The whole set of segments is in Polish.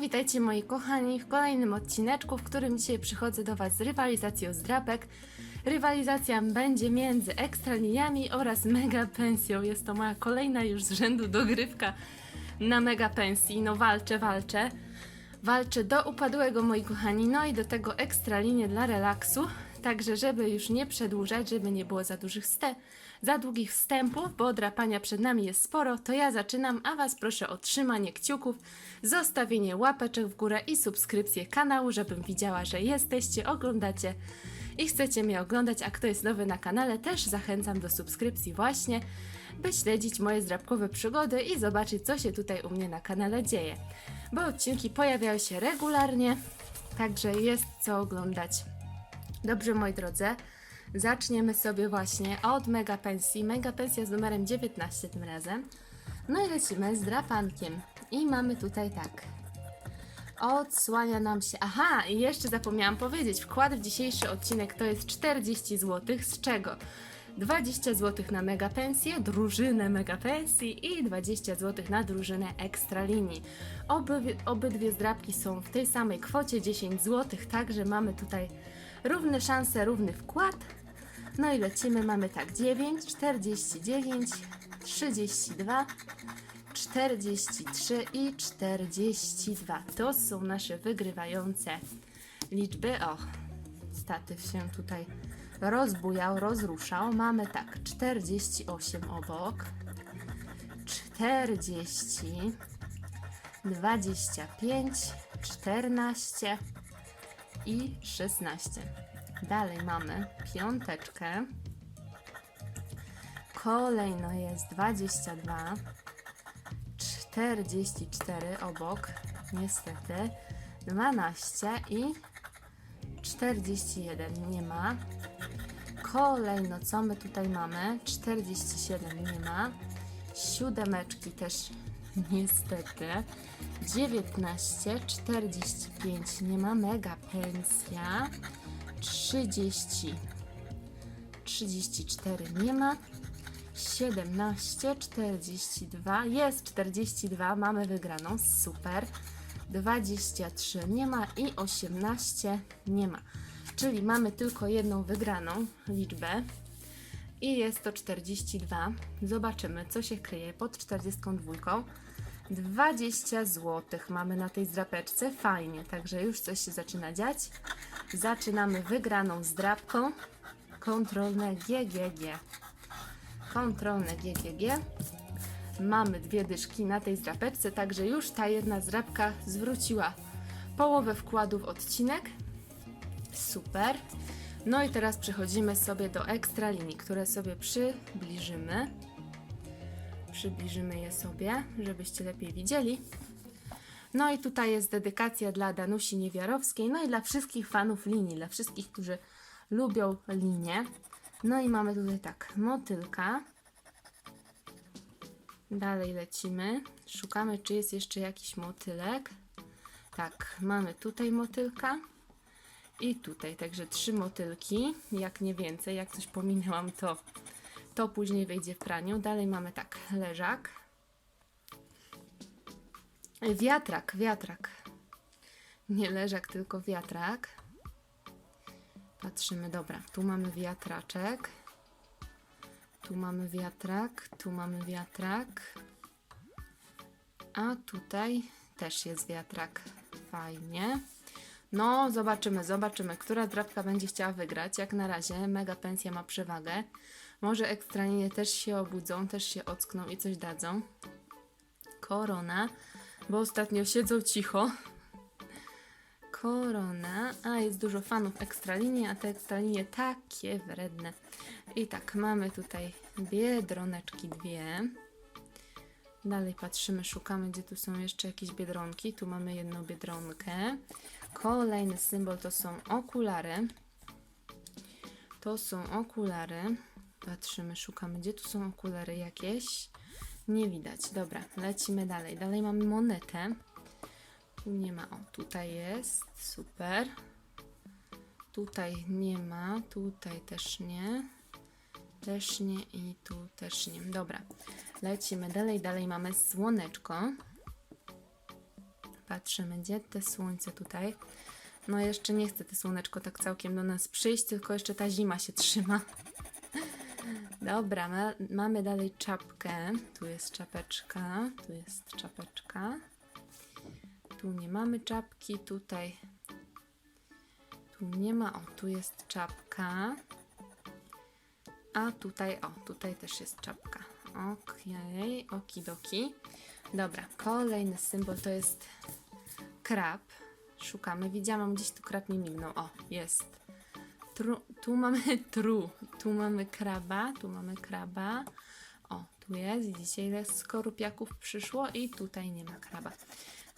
witajcie moi kochani w kolejnym odcineczku, w którym dzisiaj przychodzę do Was z rywalizacją zdrapek. Rywalizacja będzie między ekstraliniami oraz mega pensją. Jest to moja kolejna już z rzędu dogrywka na mega pensji. No walczę, walczę. Walczę do upadłego moi kochani, no i do tego ekstralinie dla relaksu. Także żeby już nie przedłużać, żeby nie było za dużych ste za długich wstępów, bo drapania przed nami jest sporo, to ja zaczynam, a Was proszę o trzymanie kciuków, zostawienie łapeczek w górę i subskrypcję kanału, żebym widziała, że jesteście, oglądacie i chcecie mnie oglądać, a kto jest nowy na kanale, też zachęcam do subskrypcji właśnie, by śledzić moje zdrabkowe przygody i zobaczyć, co się tutaj u mnie na kanale dzieje. Bo odcinki pojawiają się regularnie, także jest co oglądać. Dobrze, moi drodzy, zaczniemy sobie właśnie od mega pensji. Mega pensja z numerem 19 tym razem. No i lecimy z drapankiem. I mamy tutaj tak. Odsłania nam się. Aha, i jeszcze zapomniałam powiedzieć, wkład w dzisiejszy odcinek to jest 40 zł, z czego 20 zł na mega pensję, drużynę mega pensji i 20 zł na drużynę ekstra linii. Oby, obydwie zdrabki są w tej samej kwocie 10 zł, także mamy tutaj równe szanse, równy wkład. No i lecimy, mamy tak 9, 49, 32, 43 i 42. To są nasze wygrywające liczby. O, statyw się tutaj rozbujał, rozruszał. Mamy tak 48 obok, 40, 25, 14 i 16. Dalej mamy piąteczkę. Kolejno jest 22, 44 obok, niestety, 12 i 41 nie ma. Kolejno, co my tutaj mamy? 47 nie ma. Siódemeczki też niestety. 19, 45 nie ma. Mega pensja. 30, 34 nie ma. 17, 42, jest 42, mamy wygraną, super. 23 nie ma i 18 nie ma. Czyli mamy tylko jedną wygraną liczbę i jest to 42. Zobaczymy, co się kryje pod 42. 20 zł mamy na tej zdrapeczce, fajnie, także już coś się zaczyna dziać. Zaczynamy wygraną zdrapką. Kontrolne GGG. Kontrolne GGG. Mamy dwie dyszki na tej zdrapeczce, także już ta jedna zdrapka zwróciła połowę wkładu w odcinek. Super. No i teraz przechodzimy sobie do ekstra linii, które sobie przybliżymy. Przybliżymy je sobie, żebyście lepiej widzieli. No i tutaj jest dedykacja dla Danusi Niewiarowskiej, no i dla wszystkich fanów linii, dla wszystkich, którzy lubią linię. No i mamy tutaj tak, motylka. Dalej lecimy. Szukamy, czy jest jeszcze jakiś motylek. Tak, mamy tutaj motylka i tutaj, także trzy motylki, jak nie więcej, jak coś pominęłam, to, to później wejdzie w praniu. Dalej mamy tak, leżak. Wiatrak, wiatrak. Nie leżak, tylko wiatrak. Patrzymy, dobra, tu mamy wiatraczek. Tu mamy wiatrak, tu mamy wiatrak. A tutaj też jest wiatrak. Fajnie. No, zobaczymy, zobaczymy, która drapka będzie chciała wygrać. Jak na razie mega pensja ma przewagę. Może ekstraninie też się obudzą, też się ockną i coś dadzą. Korona, bo ostatnio siedzą cicho. Korona, a jest dużo fanów ekstralinie, a te ekstralinie takie wredne. I tak, mamy tutaj biedroneczki dwie. Dalej patrzymy, szukamy, gdzie tu są jeszcze jakieś biedronki. Tu mamy jedną biedronkę. Kolejny symbol to są okulary. To są okulary. Patrzymy, szukamy, gdzie tu są okulary jakieś. Nie widać. Dobra, lecimy dalej. Dalej mamy monetę. Tu nie ma. O, tutaj jest. Super. Tutaj nie ma. Tutaj też nie. Też nie i tu też nie. Dobra. Lecimy dalej. Dalej mamy słoneczko. Patrzymy, gdzie te słońce tutaj. No jeszcze nie chce te słoneczko tak całkiem do nas przyjść, tylko jeszcze ta zima się trzyma. Dobra, ma, mamy dalej czapkę. Tu jest czapeczka, tu jest czapeczka. Tu nie mamy czapki, tutaj. Tu nie ma, o, tu jest czapka. A tutaj, o, tutaj też jest czapka. Okej, okidoki. Dobra, kolejny symbol to jest krab. Szukamy. Widziałam gdzieś tu krab mi mignął. O, jest. Tru, tu mamy tru, tu mamy kraba, tu mamy kraba. O, tu jest. Widzicie, ile skorupiaków przyszło i tutaj nie ma kraba.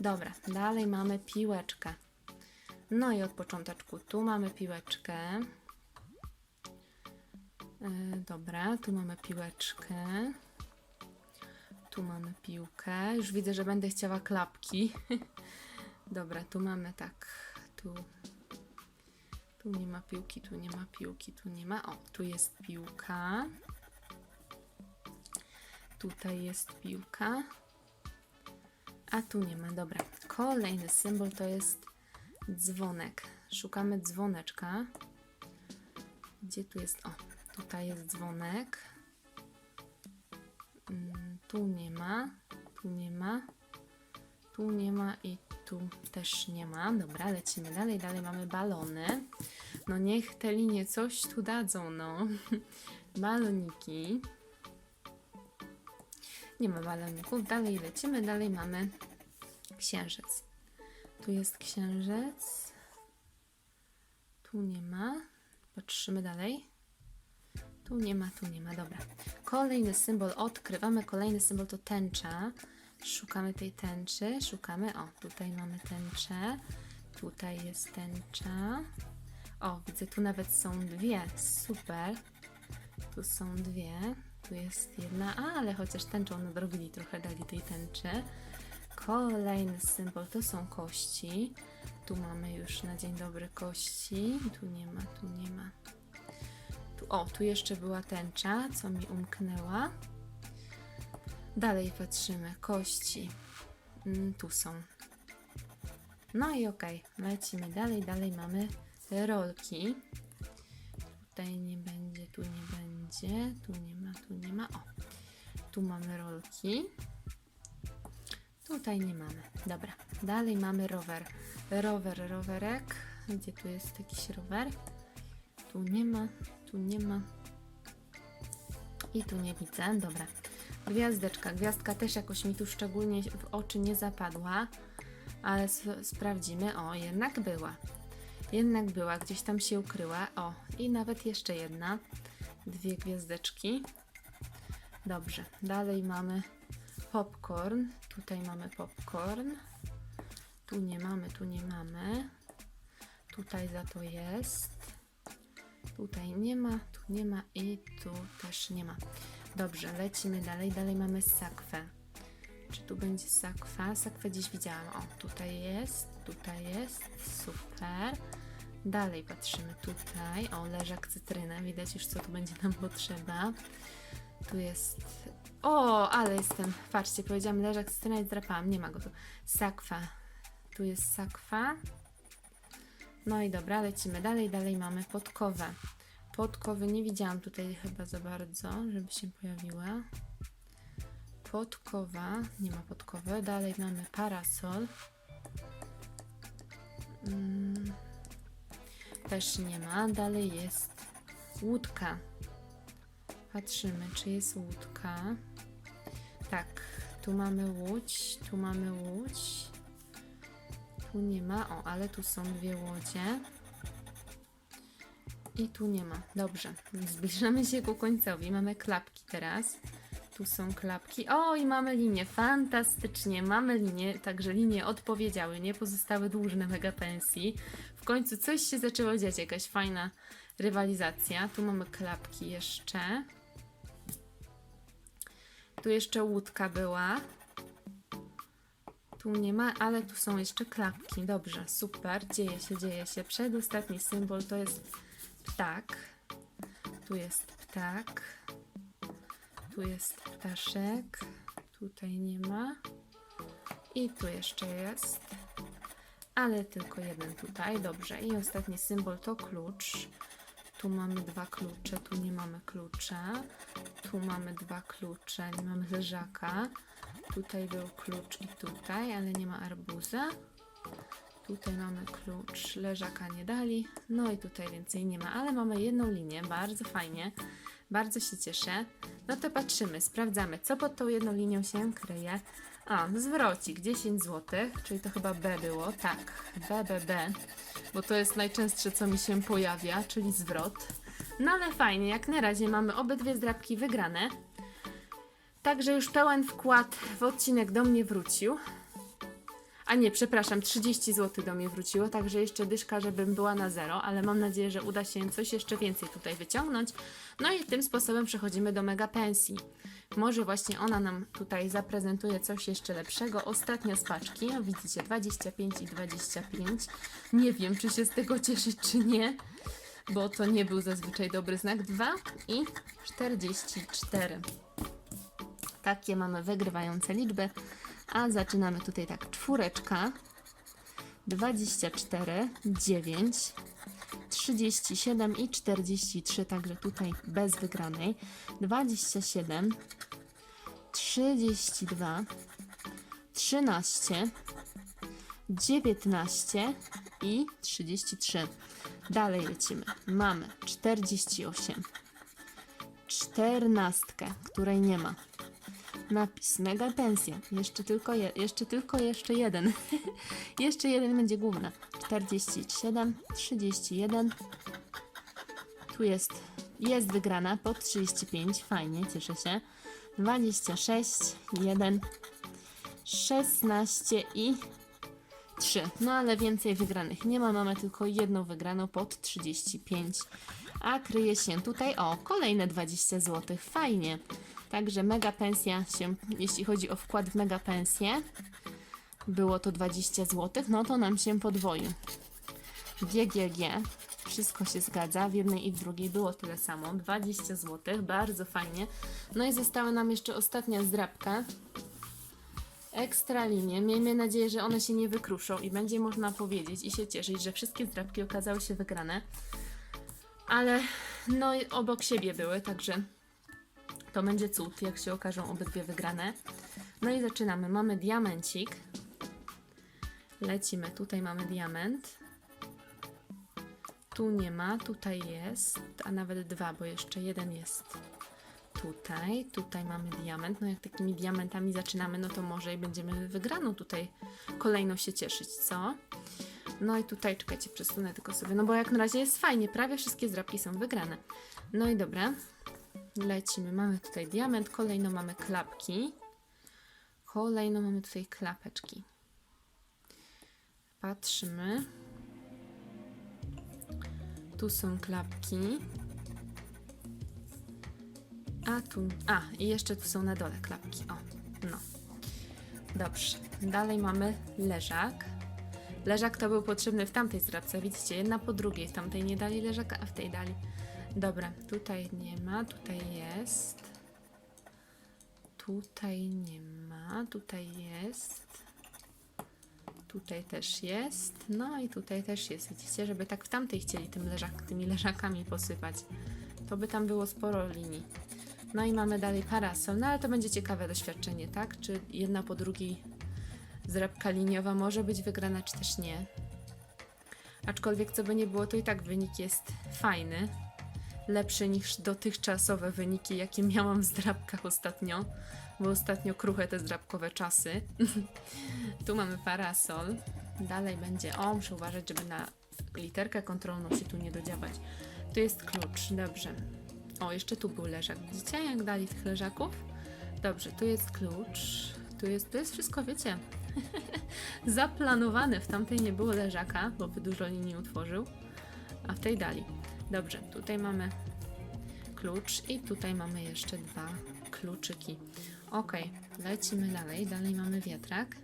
Dobra, dalej mamy piłeczkę. No i od począteczku tu mamy piłeczkę. E, dobra, tu mamy piłeczkę. Tu mamy piłkę. Już widzę, że będę chciała klapki. Dobra, tu mamy tak. Tu. Tu nie ma piłki, tu nie ma piłki, tu nie ma. O, tu jest piłka. Tutaj jest piłka. A tu nie ma. Dobra. Kolejny symbol to jest dzwonek. Szukamy dzwoneczka. Gdzie tu jest? O, tutaj jest dzwonek. Mm, tu nie ma. Tu nie ma. Tu nie ma i tu też nie ma. Dobra, lecimy dalej. Dalej mamy balony. No niech te linie coś tu dadzą, no. Baloniki. Nie ma baloników. Dalej lecimy. Dalej mamy księżyc. Tu jest księżyc. Tu nie ma. Patrzymy dalej. Tu nie ma, tu nie ma. Dobra. Kolejny symbol odkrywamy. Kolejny symbol to tęcza. Szukamy tej tęczy. Szukamy. O, tutaj mamy tęczę. Tutaj jest tęcza. O, widzę, tu nawet są dwie. Super. Tu są dwie. Tu jest jedna. A, ale chociaż tęczą nadrobili trochę, dali tej tęczy. Kolejny symbol to są kości. Tu mamy już na dzień dobry kości. Tu nie ma, tu nie ma. Tu, o, tu jeszcze była tęcza, co mi umknęła. Dalej patrzymy. Kości. Mm, tu są. No i okej, lecimy dalej. Dalej mamy rolki. Tutaj nie będzie, tu nie będzie, tu nie ma, tu nie ma. O, tu mamy rolki. Tutaj nie mamy. Dobra, dalej mamy rower. Rower, rowerek. Gdzie tu jest jakiś rower? Tu nie ma, tu nie ma. I tu nie widzę. Dobra. Gwiazdeczka. Gwiazdka też jakoś mi tu szczególnie w oczy nie zapadła, ale s- sprawdzimy. O, jednak była. Jednak była, gdzieś tam się ukryła. O, i nawet jeszcze jedna. Dwie gwiazdeczki. Dobrze. Dalej mamy popcorn. Tutaj mamy popcorn. Tu nie mamy, tu nie mamy. Tutaj za to jest. Tutaj nie ma, tu nie ma i tu też nie ma. Dobrze, lecimy dalej. Dalej mamy sakwę. Czy tu będzie sakwa? Sakwę gdzieś widziałam. O, tutaj jest, tutaj jest. Super. Dalej patrzymy tutaj. O, leżak cytryna. Widać już, co tu będzie nam potrzeba. Tu jest. O, ale jestem. Patrzcie, powiedziałam leżak cytryna i zdrapałam. Nie ma go tu. Sakwa. Tu jest sakwa. No i dobra, lecimy dalej. Dalej mamy podkowę. Podkowy nie widziałam tutaj chyba za bardzo, żeby się pojawiła. Podkowa, nie ma podkowy. Dalej mamy parasol. Mm, też nie ma. Dalej jest łódka. Patrzymy, czy jest łódka. Tak, tu mamy łódź, tu mamy łódź. Tu nie ma, o, ale tu są dwie łodzie. I tu nie ma. Dobrze, zbliżamy się ku końcowi. Mamy klapki teraz. Tu są klapki. O, i mamy linię. Fantastycznie, mamy linię. Także linie odpowiedziały, nie pozostały dłużne mega pensji. W końcu coś się zaczęło dziać, jakaś fajna rywalizacja. Tu mamy klapki jeszcze. Tu jeszcze łódka była. Tu nie ma, ale tu są jeszcze klapki. Dobrze, super. Dzieje się, dzieje się. Przedostatni symbol to jest ptak. Tu jest ptak. Tu jest ptaszek. Tutaj nie ma. I tu jeszcze jest. Ale tylko jeden tutaj, dobrze. I ostatni symbol to klucz. Tu mamy dwa klucze, tu nie mamy klucza. Tu mamy dwa klucze, nie mamy leżaka. Tutaj był klucz i tutaj, ale nie ma arbuza. Tutaj mamy klucz, leżaka nie dali. No i tutaj więcej nie ma, ale mamy jedną linię, bardzo fajnie. Bardzo się cieszę. No to patrzymy, sprawdzamy, co pod tą jedną linią się kryje. A, zwrocik, 10 zł, czyli to chyba B było. Tak, B, B, B, bo to jest najczęstsze, co mi się pojawia, czyli zwrot. No ale fajnie, jak na razie mamy obydwie zdrabki wygrane. Także już pełen wkład w odcinek do mnie wrócił. A nie, przepraszam, 30 zł do mnie wróciło, także jeszcze dyszka, żebym była na zero, ale mam nadzieję, że uda się coś jeszcze więcej tutaj wyciągnąć. No i tym sposobem przechodzimy do mega pensji. Może właśnie ona nam tutaj zaprezentuje coś jeszcze lepszego. Ostatnia z paczki, widzicie, 25 i 25. Nie wiem, czy się z tego cieszyć, czy nie, bo to nie był zazwyczaj dobry znak. 2 i 44. Takie mamy wygrywające liczby. A zaczynamy tutaj tak. Czwóreczka, 24, 9, 37 i 43, także tutaj bez wygranej. 27, 32, 13, 19 i 33. Dalej lecimy. Mamy 48, 14, której nie ma. Napis mega pensja. Jeszcze tylko, je, jeszcze tylko jeszcze jeden. jeszcze jeden będzie główna. 47, 31. Tu jest, jest wygrana pod 35. Fajnie, cieszę się. 26, 1, 16 i 3. No ale więcej wygranych nie ma. Mamy tylko jedną wygraną pod 35. A kryje się tutaj, o, kolejne 20 zł. Fajnie. Także mega pensja się, jeśli chodzi o wkład w mega pensję, było to 20 zł, no to nam się podwoił. GGG, wszystko się zgadza, w jednej i w drugiej było tyle samo, 20 zł, bardzo fajnie. No i została nam jeszcze ostatnia zdrabka. Ekstra linie. Miejmy nadzieję, że one się nie wykruszą i będzie można powiedzieć i się cieszyć, że wszystkie zdrabki okazały się wygrane. Ale no obok siebie były, także to będzie cud, jak się okażą obydwie wygrane. No i zaczynamy. Mamy diamencik. Lecimy. Tutaj mamy diament. Tu nie ma, tutaj jest, a nawet dwa, bo jeszcze jeden jest tutaj. Tutaj mamy diament. No jak takimi diamentami zaczynamy, no to może i będziemy wygraną tutaj kolejno się cieszyć, co? No i tutaj, czekajcie, przesunę tylko sobie, no bo jak na razie jest fajnie, prawie wszystkie zdrabki są wygrane. No i dobra, lecimy. Mamy tutaj diament, kolejno mamy klapki. Kolejno mamy tutaj klapeczki. Patrzymy. Tu są klapki. A tu. A, i jeszcze tu są na dole klapki. O, no. Dobrze. Dalej mamy leżak. Leżak to był potrzebny w tamtej zdrabce. Widzicie, jedna po drugiej. W tamtej nie dali leżaka, a w tej dali. Dobra, tutaj nie ma, tutaj jest. Tutaj nie ma, tutaj jest. Tutaj też jest. No i tutaj też jest. Widzicie, żeby tak w tamtej chcieli tym leżak, tymi leżakami posypać. To by tam było sporo linii. No i mamy dalej parasol. No ale to będzie ciekawe doświadczenie, tak? Czy jedna po drugiej zrabka liniowa może być wygrana, czy też nie. Aczkolwiek co by nie było, to i tak wynik jest fajny. Lepszy niż dotychczasowe wyniki, jakie miałam w zdrabkach ostatnio. Bo ostatnio kruche te zdrabkowe czasy. tu mamy parasol. Dalej będzie. O, muszę uważać, żeby na literkę kontrolną się tu nie dodziawać. Tu jest klucz, dobrze. O, jeszcze tu był leżak. Widzicie, jak dali tych leżaków? Dobrze, tu jest klucz. Tu jest, to jest wszystko, wiecie, zaplanowane. W tamtej nie było leżaka, bo by dużo linii utworzył, a w tej dali. Dobrze, tutaj mamy klucz i tutaj mamy jeszcze dwa kluczyki. Ok, lecimy dalej. Dalej mamy wiatrak.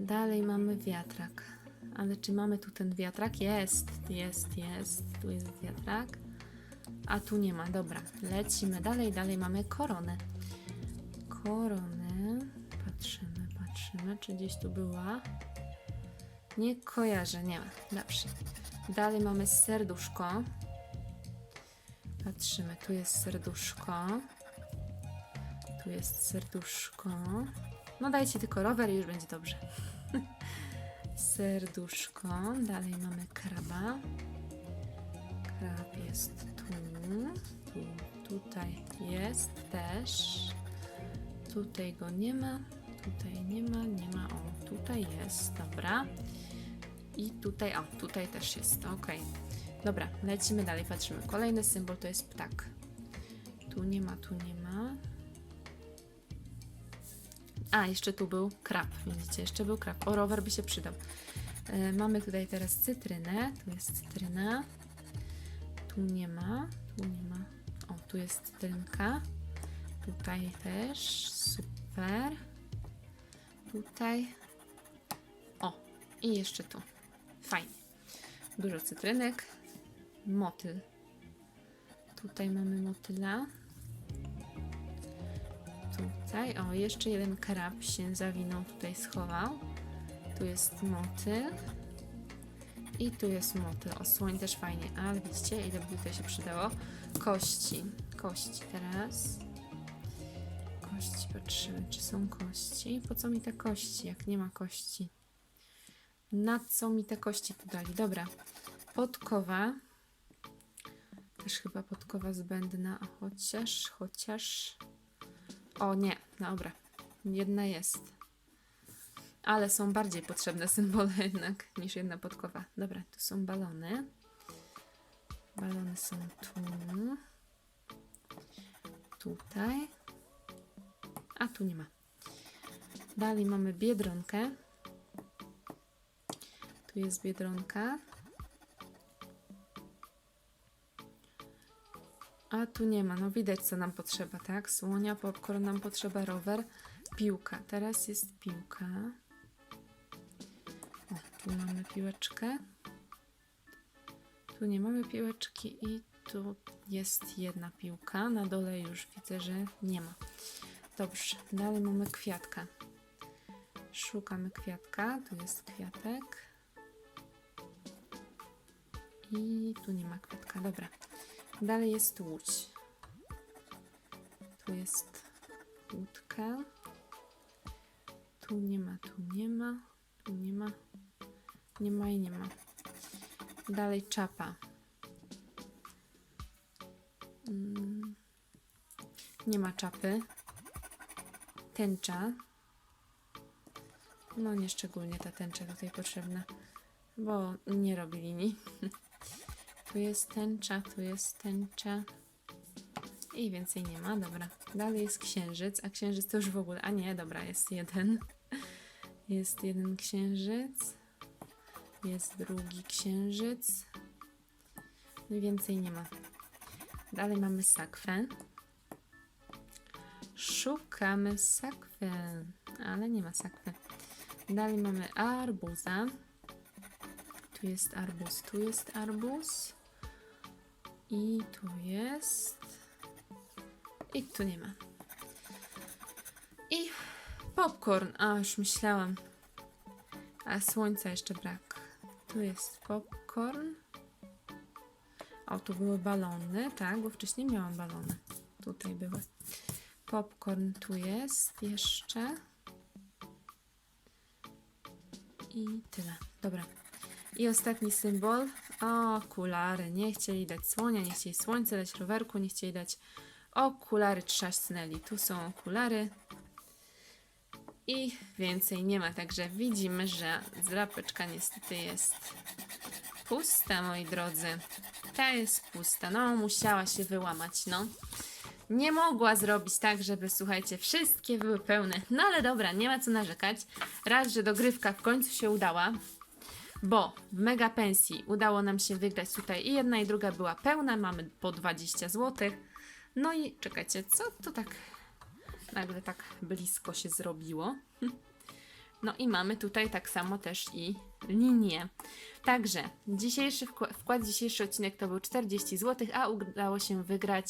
Dalej mamy wiatrak. Ale czy mamy tu ten wiatrak? Jest, jest, jest. Tu jest wiatrak. A tu nie ma. Dobra, lecimy dalej. Dalej mamy koronę. Koronę. Patrzymy, patrzymy, czy gdzieś tu była. Nie kojarzę, nie ma. Dobrze. Dalej mamy serduszko. Patrzymy, tu jest serduszko. Tu jest serduszko. No dajcie tylko rower i już będzie dobrze. serduszko. Dalej mamy kraba. Krab jest tu. tu. Tutaj jest też. Tutaj go nie ma. Tutaj nie ma, nie ma. O, tutaj jest. Dobra. I tutaj, o, tutaj też jest. Ok. Dobra, lecimy dalej, patrzymy. Kolejny symbol to jest ptak. Tu nie ma, tu nie ma. A, jeszcze tu był krab. Widzicie, jeszcze był krab. O, rower by się przydał. E, mamy tutaj teraz cytrynę. Tu jest cytryna. Tu nie ma. Tu nie ma. O, tu jest cytrynka. Tutaj też. Super. Tutaj. O, i jeszcze tu. Fajnie. Dużo cytrynek. Motyl. Tutaj mamy motyla. Tutaj, o, jeszcze jeden krab się zawinął, tutaj schował. Tu jest motyl. I tu jest motyl. O, słoń też fajnie, ale widzicie, ile by tutaj się przydało? Kości. Kości teraz. Kości, patrzymy, czy są kości. Po co mi te kości, jak nie ma kości? Na co mi te kości tu dali? Dobra. Podkowa. Też chyba podkowa zbędna, a chociaż, chociaż... O nie, dobra. Jedna jest. Ale są bardziej potrzebne symbole jednak niż jedna podkowa. Dobra, tu są balony. Balony są tu. Tutaj. A tu nie ma. Dalej mamy biedronkę. Tu jest biedronka. A tu nie ma, no widać co nam potrzeba, tak? Słonia, popcorn nam potrzeba, rower, piłka. Teraz jest piłka. O, tu mamy piłeczkę. Tu nie mamy piłeczki i tu jest jedna piłka. Na dole już widzę, że nie ma. Dobrze, dalej mamy kwiatka. Szukamy kwiatka, tu jest kwiatek. I tu nie ma kwiatka, dobra. Dalej jest łódź. Tu jest łódka. Tu nie ma, tu nie ma, tu nie ma, nie ma i nie ma. Dalej czapa. Mm. Nie ma czapy. Tęcza. No nie szczególnie ta tęcza tutaj potrzebna, bo nie robi linii. Tu jest tęcza, tu jest tęcza. I więcej nie ma, dobra. Dalej jest księżyc, a księżyc to już w ogóle. A nie, dobra, jest jeden. Jest jeden księżyc. Jest drugi księżyc. No i więcej nie ma. Dalej mamy sakwę. Szukamy sakwy, ale nie ma sakwy. Dalej mamy arbuza. Tu jest arbuz, tu jest arbuz. I tu jest. I tu nie ma. I popcorn. A, już myślałam. A słońca jeszcze brak. Tu jest popcorn. O, tu były balony, tak? Bo wcześniej miałam balony. Tutaj były. Popcorn tu jest jeszcze. I tyle. Dobra. I ostatni symbol. Okulary. Nie chcieli dać słonia, nie chcieli słońca dać rowerku, nie chcieli dać okulary trzasnęli. Tu są okulary. I więcej nie ma, także widzimy, że zrapeczka niestety jest pusta, moi drodzy. Ta jest pusta. No, musiała się wyłamać, no. Nie mogła zrobić tak, żeby, słuchajcie, wszystkie były pełne. No ale dobra, nie ma co narzekać. Raz, że dogrywka w końcu się udała, bo w mega pensji udało nam się wygrać tutaj i jedna i druga była pełna, mamy po 20 zł. No i czekajcie, co to tak nagle tak blisko się zrobiło? No i mamy tutaj tak samo też i linię. Także dzisiejszy wkład, wkład dzisiejszy odcinek to był 40 zł, a udało się wygrać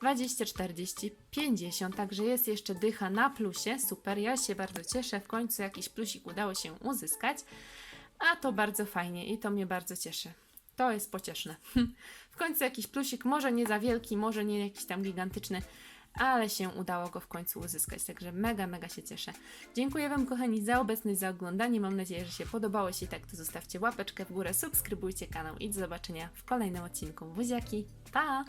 20, 40, 50. Także jest jeszcze dycha na plusie. Super, ja się bardzo cieszę. W końcu jakiś plusik udało się uzyskać. A to bardzo fajnie i to mnie bardzo cieszy. To jest pocieszne. w końcu jakiś plusik, może nie za wielki, może nie jakiś tam gigantyczny, ale się udało go w końcu uzyskać, także mega, mega się cieszę. Dziękuję Wam kochani za obecność, za oglądanie, mam nadzieję, że się podobało, jeśli tak to zostawcie łapeczkę w górę, subskrybujcie kanał i do zobaczenia w kolejnym odcinku. Buziaki, pa!